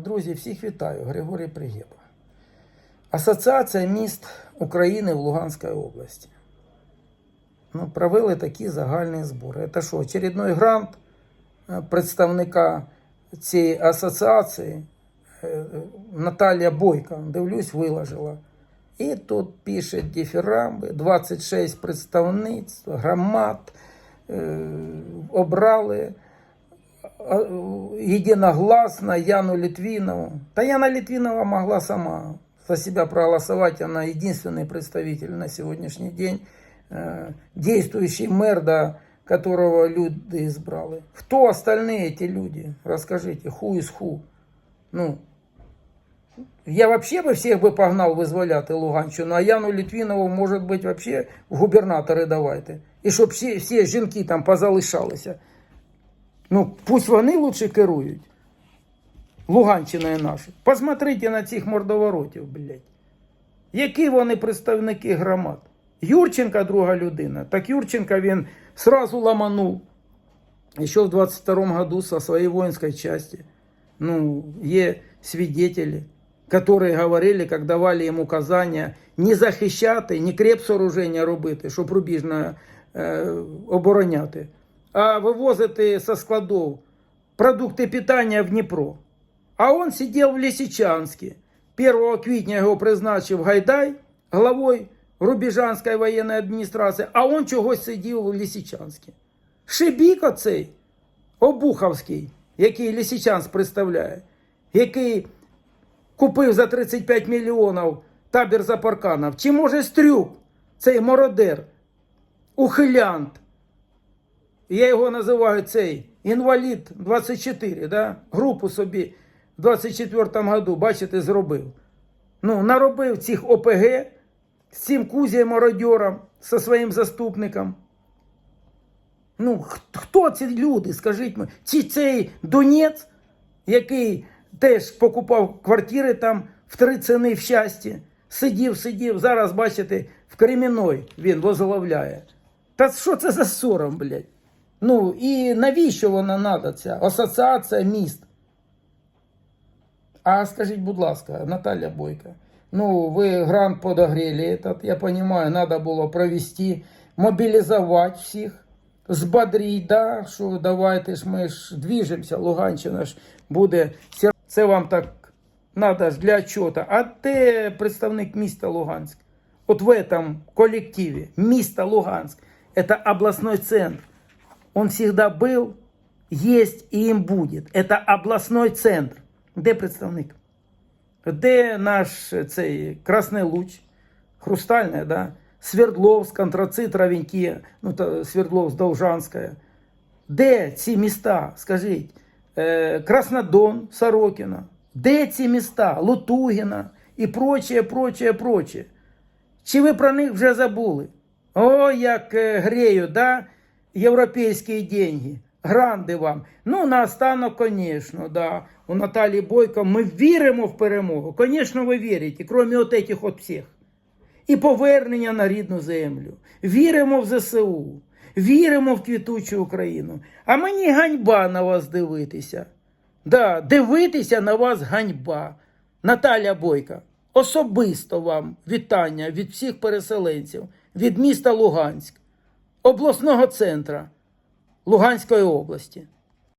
Друзі, всіх вітаю. Григорій Пригєба. Асоціація міст України в Луганській області. Ну, провели такі загальні збори. Це що, очередной грант е, представника цієї асоціації е, Наталія Бойко, дивлюсь, виложила. І тут пише дифірамби, 26 представництв, громад е, обрали единогласно Яну Литвинову. Да Яна Литвинова могла сама за себя проголосовать. Она единственный представитель на сегодняшний день, э, действующий мэр, да, которого люди избрали. Кто остальные эти люди? Расскажите, who is who? Ну, я вообще бы всех бы погнал вызволяти Луганщину, а Яну Литвинову, может быть, вообще в губернатори давайте. І щоб всі, всі жінки там позалишалися. Ну, пусть вони лучше керують. Луганщиною нашу. Посмотрите на цих мордоворотів, блядь. Які вони представники громад? Юрченка друга людина. Так Юрченка він сразу ламанув. Еще в 22 году со своей воинской части. Ну, є свидетели, которые говорили, как давали їм указання не захищати, не крепсооруження робити, щоб рубіжно е, обороняти, а со складов продукти питання в Дніпро. А он сидел в Лисичанске. 1 квітня його призначив Гайдай главою Рубіжанської воєнної адміністрації, а он чогось сидів в Лисичанске. Шибік оцей, Обуховський, який Лисичанськ представляє, який купив за 35 мільйонів табір за парканов. Чи може Стрюк, цей мародер, ухилянт, я його називаю цей інвалід 24, да? групу собі в 24-му году, бачите, зробив. Ну, наробив цих ОПГ з цим Кузієм мародьором, зі своїм заступником. Ну, хто ці люди, скажіть мені? Чи цей Донець, який теж покупав квартири там в три ціни в щасті, сидів, сидів, зараз, бачите, в Креміной він возглавляє. Та що це за сором, блядь? Ну і навіщо вона надо, ця асоціація міст? А скажіть, будь ласка, Наталья Бойко, ну ви грант подогрели этот, я понимаю, надо було провести, мобілізувати всіх, збодріть, да, що давайте ж ми ж двіжемося, Луганщина ж буде. сер- Це вам так надо ж для чого-то. А де представник міста Луганськ? Вот в этом коллективе міста Луганск, это областной центр. Он всегда был, есть и им будет. Это областной центр. Де представник? Де наш цей Красний Луч, Хрустальная, да? Свердловськ, Антрацит, Равеньки, ну, та Свердловськ, Довжанська. Де ці міста? Скажіть, Е, Краснодон, Сорокіна. Де ці міста? Лутугіна і прочее, прочее, прочее. Чи ви про них вже забули? О, як е, греють, да? Європейські деньги. Гранди вам. Ну, наостанок, звісно, да. У Наталії Бойко ми віримо в перемогу. Звісно, ви вірите, крім от этих от всіх. І повернення на рідну землю. Віримо в ЗСУ. Віримо в квітучу Україну. А мені ганьба на вас дивитися. Да, дивитися на вас ганьба. Наталя Бойка, особисто вам вітання від всіх переселенців, від міста Луганськ, обласного центра Луганської області.